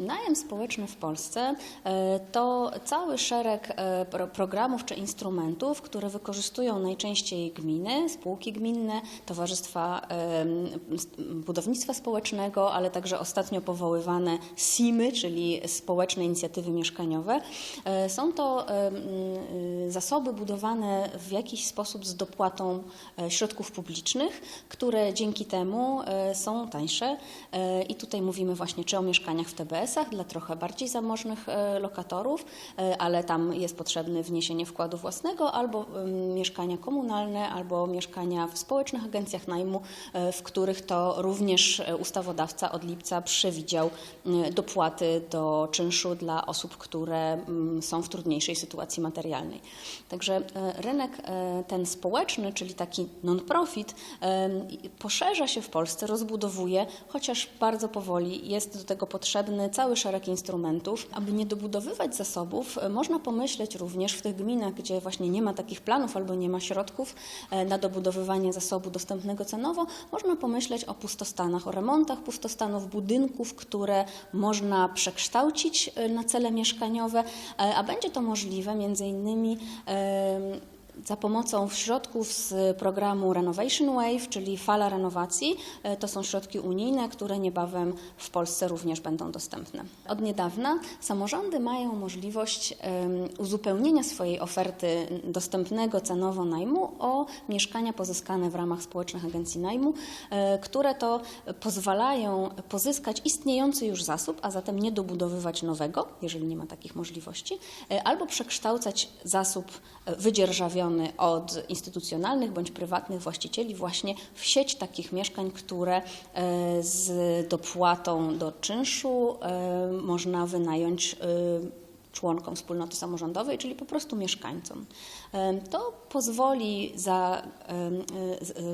Najem społeczny w Polsce e, to cały szereg e, pro- programów czy instrumentów, które wykorzystują najczęściej gminy, spółki gminne, towarzystwa budownictwa społecznego, ale także ostatnio powoływane SIM-y, czyli społeczne inicjatywy mieszkaniowe. E, Są to y, zasoby budowane w jakiś sposób z dopłatą środków publicznych, które dzięki temu są tańsze. I tutaj mówimy właśnie czy o mieszkaniach w TBS-ach dla trochę bardziej zamożnych e, lokatorów, e, ale tam jest potrzebne wniesienie wkładu własnego, albo mieszkania komunalne, albo mieszkania w społecznych agencjach najmu, e, w których to również ustawodawca od lipca przewidział dopłaty do czynszu dla osób, które są w trudniejszej sytuacji materialnej. Także rynek ten społeczny, czyli taki non-profit, poszerza się w Polsce, rozbudowuje, chociaż bardzo powoli jest do tego potrzebny cały szereg instrumentów. Aby nie dobudowywać zasobów, e, można pomyśleć również w tych gminach, gdzie właśnie nie ma takich planów albo nie ma środków e, na dobudowywanie zasobu dostępnego cenowo, można pomyśleć o pustostanach, o remontach pustostanów, budynków, które można przekształcić e, na cele mieszkaniowe, a będzie to możliwe między innymi za pomocą środków z programu Renovation Wave, czyli fala renowacji. E, To są środki unijne, które niebawem w Polsce również będą dostępne. Od niedawna samorządy mają możliwość uzupełnienia swojej oferty dostępnego cenowo najmu o mieszkania pozyskane w ramach społecznych agencji najmu, e, które to pozwalają pozyskać istniejący już zasób, a zatem nie dobudowywać nowego, jeżeli nie ma takich możliwości, e, albo przekształcać zasób e, od instytucjonalnych bądź prywatnych właścicieli właśnie w sieć takich mieszkań, które e, z dopłatą do czynszu e, można wynająć e, członkom wspólnoty samorządowej, czyli po prostu mieszkańcom. To pozwoli za,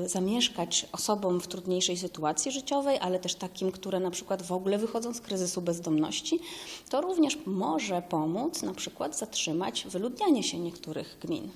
zamieszkać osobom w trudniejszej sytuacji życiowej, ale też takim, które na przykład w ogóle wychodzą z kryzysu bezdomności. To również może pomóc na przykład zatrzymać wyludnianie się niektórych gmin.